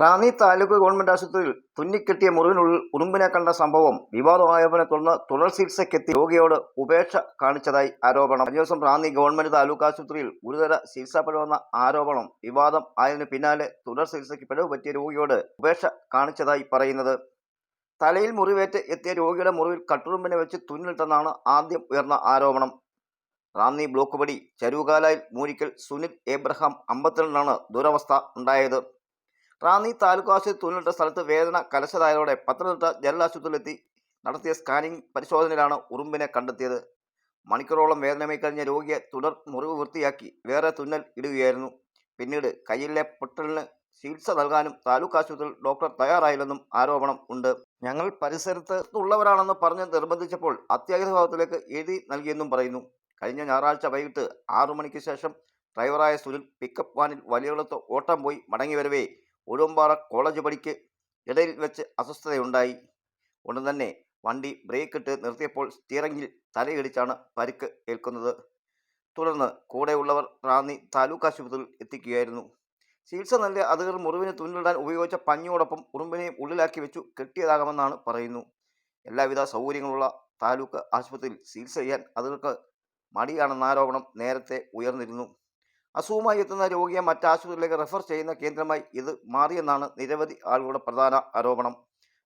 Ranni taluk government ആശുപത്രിയിൽ തുന്നിക്കെട്ടിയ മുറിവിനുള്ളിൽ ഉറുമ്പിനെ കണ്ട സംഭവം വിവാദമായതിനെ തുടർന്ന് തുടർ ചികിത്സയ്ക്കെത്തി രോഗിയോട് ഉപേക്ഷ കാണിച്ചതായി ആരോപണം. കഴിഞ്ഞ ദിവസം റാന്നി ഗവൺമെന്റ് താലൂക്ക് ആശുപത്രിയിൽ ഗുരുതര ചികിത്സാപ്പെടുമെന്ന ആരോപണം വിവാദം ആയതിനു പിന്നാലെ തുടർ ചികിത്സയ്ക്ക് പിഴവ് പറ്റിയ രോഗിയോട് ഉപേക്ഷ കാണിച്ചതായി പറയുന്നത്. തലയിൽ മുറിവേറ്റ് എത്തിയ രോഗിയുടെ മുറിവിൽ കട്ടുറുമ്പിനെ വെച്ച് തുന്നിലിട്ടെന്നാണ് ആദ്യം ഉയർന്ന ആരോപണം. റാന്നി ബ്ലോക്ക് പടി ചരുവുകാലായിൽ മൂരിക്കൽ സുനിൽ ഏബ്രഹാം അമ്പത്തിരണ്ടിനാണ് ദുരവസ്ഥ ഉണ്ടായത്. റാന്നി താലൂക്ക് ആശുപത്രി തൊഴിലിട്ട സ്ഥലത്ത് വേദന കലശതായതോടെ പത്തനംതിട്ട ജനറൽ ആശുപത്രിയിലെത്തി നടത്തിയ സ്കാനിംഗ് പരിശോധനയിലാണ് ഉറുമ്പിനെ കണ്ടെത്തിയത്. മണിക്കൂറോളം വേദനമായി കഴിഞ്ഞ രോഗിയെ തുടർ മുറിവ് വൃത്തിയാക്കി വേറെ തുന്നൽ ഇടുകയായിരുന്നു. പിന്നീട് കയ്യിലെ പൊട്ടലിന് ചികിത്സ നൽകാനും താലൂക്ക് ആശുപത്രിയിൽ ഡോക്ടർ തയ്യാറായില്ലെന്നും ആരോപണം ഉണ്ട്. ഞങ്ങൾ പരിസരത്ത് ഉള്ളവരാണെന്ന് പറഞ്ഞ് നിർബന്ധിച്ചപ്പോൾ അത്യാഹിത ഭാഗത്തിലേക്ക് എഴുതി നൽകിയെന്നും പറയുന്നു. കഴിഞ്ഞ ഞായറാഴ്ച വൈകിട്ട് ആറു മണിക്ക് ശേഷം ഡ്രൈവറായ സുനിൽ പിക്കപ്പ് വാനിൽ വലിയകുളത്ത് ഓട്ടം പോയി മടങ്ങി വരവേ ഉടുമ്പാറ കോളേജ് പടിക്ക് ഇടയിൽ വെച്ച് അസ്വസ്ഥതയുണ്ടായി. ഉടൻ തന്നെ വണ്ടി ബ്രേക്ക് ഇട്ട് നിർത്തിയപ്പോൾ സ്റ്റിയറിംഗിൽ തലയിടിച്ചാണ് പരുക്ക് ഏൽക്കുന്നത്. തുടർന്ന് കൂടെയുള്ളവർ റാന്നി താലൂക്ക് ആശുപത്രിയിൽ എത്തിക്കുകയായിരുന്നു. ചികിത്സ നൽകിയ അധികൃതർ മുറിവിന് തുന്നിലിടാൻ ഉപയോഗിച്ച പഞ്ഞോടൊപ്പം ഉറുമ്പിനെയും ഉള്ളിലാക്കി വെച്ചു കെട്ടിയതാകാമെന്നാണ് പറയുന്നു. എല്ലാവിധ സൗകര്യങ്ങളുള്ള താലൂക്ക് ആശുപത്രിയിൽ ചികിത്സ ചെയ്യാൻ അതിർക്ക് മടിയാണെന്ന ആരോപണം നേരത്തെ ഉയർന്നിരുന്നു. അസുഖമായി എത്തുന്ന രോഗിയെ മറ്റ് ആശുപത്രിയിലേക്ക് റെഫർ ചെയ്യുന്ന കേന്ദ്രമായി ഇത് മാറിയെന്നാണ് നിരവധി ആളുകളുടെ പ്രധാന ആരോപണം.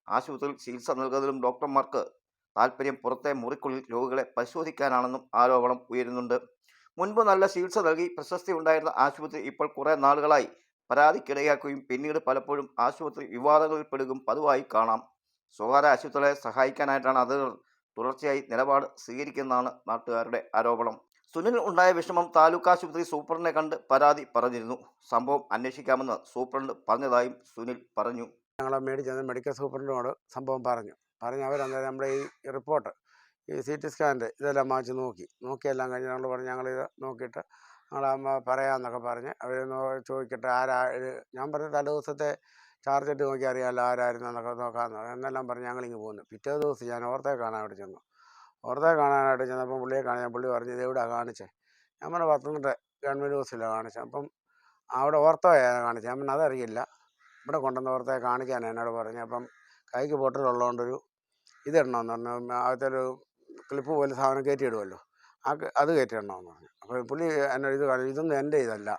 ആശുപത്രിയിൽ ചികിത്സ നൽകുന്നതിലും ഡോക്ടർമാർക്ക് താല്പര്യം പുറത്തെ മുറിക്കുള്ളിൽ രോഗികളെ പരിശോധിക്കാനാണെന്നും ആരോപണം ഉയരുന്നുണ്ട്. മുൻപ് നല്ല ചികിത്സ നൽകി പ്രശസ്തി ഉണ്ടായിരുന്ന ആശുപത്രി ഇപ്പോൾ കുറേ നാളുകളായി പരാതിക്കിടയാക്കുകയും പിന്നീട് പലപ്പോഴും ആശുപത്രി വിവാദങ്ങളിൽ പെടുകയും പതിവായി കാണാം. സ്വകാര്യ ആശുപത്രികളെ സഹായിക്കാനായിട്ടാണ് അധികൃതർ തുടർച്ചയായി നിലപാട് സ്വീകരിക്കുന്നതാണ് നാട്ടുകാരുടെ ആരോപണം. സുനിൽ ഉണ്ടായ വിഷമം താലൂക്ക് ആശുപത്രി സൂപ്രണ്ടിനെ കണ്ട് പരാതി പറഞ്ഞിരുന്നു. സംഭവം അന്വേഷിക്കാമെന്ന് സൂപ്രണ്ട് പറഞ്ഞതായും സുനിൽ പറഞ്ഞു. ഞങ്ങൾ മേടിച്ചത് മെഡിക്കൽ സൂപ്രണ്ടിനോട് സംഭവം പറഞ്ഞു. പറഞ്ഞ് അവരന്നേരം നമ്മുടെ ഈ റിപ്പോർട്ട് ഈ സി ടി സ്കാനിന്റെ ഇതെല്ലാം വാങ്ങിച്ച് നോക്കി. നോക്കിയെല്ലാം കഴിഞ്ഞ് ഞങ്ങൾ പറഞ്ഞു ഞങ്ങളിത് നോക്കിയിട്ട് ഞങ്ങളമ്മ പറയാമെന്നൊക്കെ പറഞ്ഞ് അവർ ചോദിക്കട്ടെ ആരാ ഞാൻ പറഞ്ഞ തലേ ദിവസത്തെ ചാർജ് ഇട്ട് നോക്കി അറിയാമല്ലോ ആരായിരുന്നു എന്നൊക്കെ നോക്കാമെന്ന്. എന്നെല്ലാം പറഞ്ഞ് ഞങ്ങളിങ്ങ് പോകുന്നു പിറ്റേ ദിവസം ഞാൻ ഓർത്തേ കാണാൻ അവിടെ ചെന്നു. ഓർത്തെ കാണാനായിട്ട് ചെന്നപ്പം പുള്ളിയെ കാണാൻ പുള്ളി പറഞ്ഞു ഇതെവിടെയാണ് കാണിച്ചത് ഞാൻ പറഞ്ഞു പത്തനംതിട്ട ഗവൺമെന്റ് ഹോസ്പിറ്റലാണ് കാണിച്ചത് അപ്പം അവിടെ ഓർത്തോയാണ് കാണിച്ചത് ഞാൻ പറഞ്ഞു അതറിയില്ല. ഇവിടെ കൊണ്ടുവന്ന് ഓർത്തെ കാണിക്കാൻ എന്നോട് പറഞ്ഞു. അപ്പം കൈക്ക് പൊട്ടലുള്ളതുകൊണ്ടൊരു ഇതിടണമെന്ന് പറഞ്ഞു. അകത്തെ ഒരു ക്ലിപ്പ് പോലെ സാധനം കയറ്റിയിടുമല്ലോ. ആ അത് കയറ്റിയിടണമെന്ന് പറഞ്ഞു. അപ്പോൾ പുള്ളി എന്നോട് ഇത് കാണിച്ചു ഇതൊന്നും എന്റെ ഇതല്ല.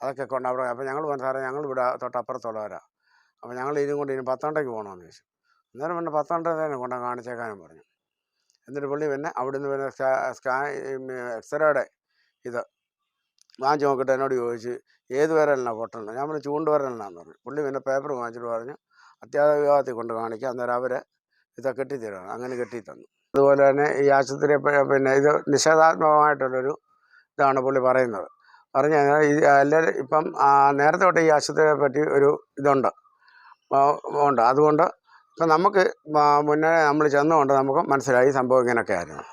അതൊക്കെ കൊണ്ട് അവിടെ അപ്പോൾ ഞങ്ങൾ പറഞ്ഞു സാറേ ഞങ്ങൾ ഇവിടെ തൊട്ടപ്പുറത്തുള്ളവരാ. അപ്പോൾ ഞങ്ങൾ ഇതും കൊണ്ട് ഇനി പത്തനംതിട്ടയ്ക്ക് പോകണമെന്ന് ചോദിച്ചു. അന്നേരം പിന്നെ പത്തനംതിട്ട തന്നെ കൊണ്ടാണ് കാണിച്ചേക്കാനും പറഞ്ഞു. എന്നിട്ട് പുള്ളി പിന്നെ അവിടുന്ന് പിന്നെ സ്കാ എക്സ്റേയുടെ ഇത് വാങ്ങിച്ച് നോക്കിയിട്ട് എന്നോട് ചോദിച്ച് ഏത് വിരലിനാണ് പൊട്ടലുണ്ട് ഞാൻ പറഞ്ഞു ചൂണ്ട് വിരലിനാന്ന് പറഞ്ഞു. പുള്ളി പിന്നെ പേപ്പർ വാങ്ങിച്ചിട്ട് പറഞ്ഞു അത്യാവശ്യ വിഭാഗത്തിൽ കൊണ്ട് കാണിക്കുക അന്നേരം അവർ ഇത് കെട്ടിത്തരുവാണ്. അങ്ങനെ കെട്ടി തന്നു അതുപോലെ തന്നെ ഈ ആശുപത്രി പിന്നെ ഇത് നിഷേധാത്മകമായിട്ടുള്ളൊരു ഇതാണ് പുള്ളി പറയുന്നത്. പറഞ്ഞു കഴിഞ്ഞാൽ എല്ലാവരും ഇപ്പം നേരത്തെ തൊട്ട് ഈ ആശുപത്രിയെ പറ്റി ഒരു ഇതുണ്ട്. ഉണ്ട്. അതുകൊണ്ട് ഇപ്പം നമുക്ക് മുന്നേ നമ്മൾ ചെന്നുകൊണ്ട് നമുക്ക് മനസ്സിലായി സംഭവം ഇങ്ങനെയൊക്കെ ആയിരുന്നു.